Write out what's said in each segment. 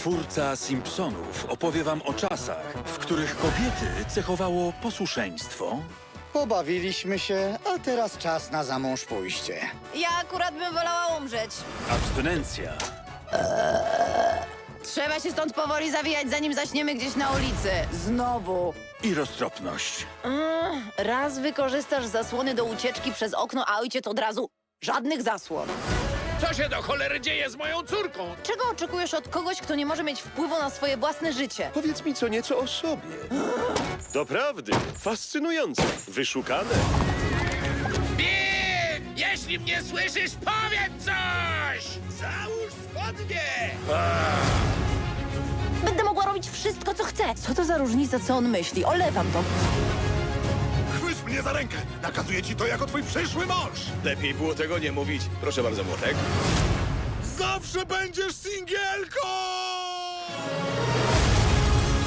Twórca Simpsonów opowie wam o czasach, w których kobiety cechowało posłuszeństwo, Pobawiliśmy się, a teraz czas na zamąż pójście. Ja akurat bym wolała umrzeć. abstynencja Trzeba się stąd powoli zawijać, zanim zaśniemy gdzieś na ulicy. Znowu. i roztropność. Mm, raz wykorzystasz zasłony do ucieczki przez okno, a ojciec od razu żadnych zasłon. Co się do cholery dzieje z moją córką? Czego oczekujesz od kogoś, kto nie może mieć wpływu na swoje własne życie? Powiedz mi co nieco o sobie. Doprawdy, fascynujące, wyszukane. Bill! Jeśli mnie słyszysz, powiedz coś! Załóż spodnie! Będę mogła robić wszystko, co chcę. Co to za różnica, co on myśli? Olewam to. Mnie za rękę! Nakazuję ci to jako twój przyszły mąż! Lepiej było tego nie mówić. Proszę bardzo, młotek. Zawsze będziesz singielką!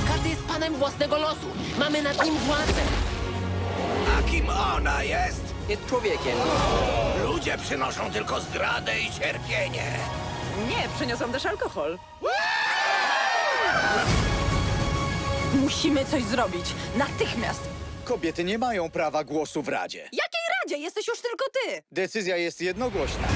Każdy jest panem własnego losu. Mamy nad nim władzę. A kim ona jest? Jest człowiekiem. Ludzie przynoszą tylko zdradę i cierpienie. Nie, przyniosłam też alkohol. Musimy coś zrobić. Natychmiast. Kobiety nie mają prawa głosu w Radzie. Jakiej radzie? Jesteś już tylko ty. Decyzja jest jednogłośna.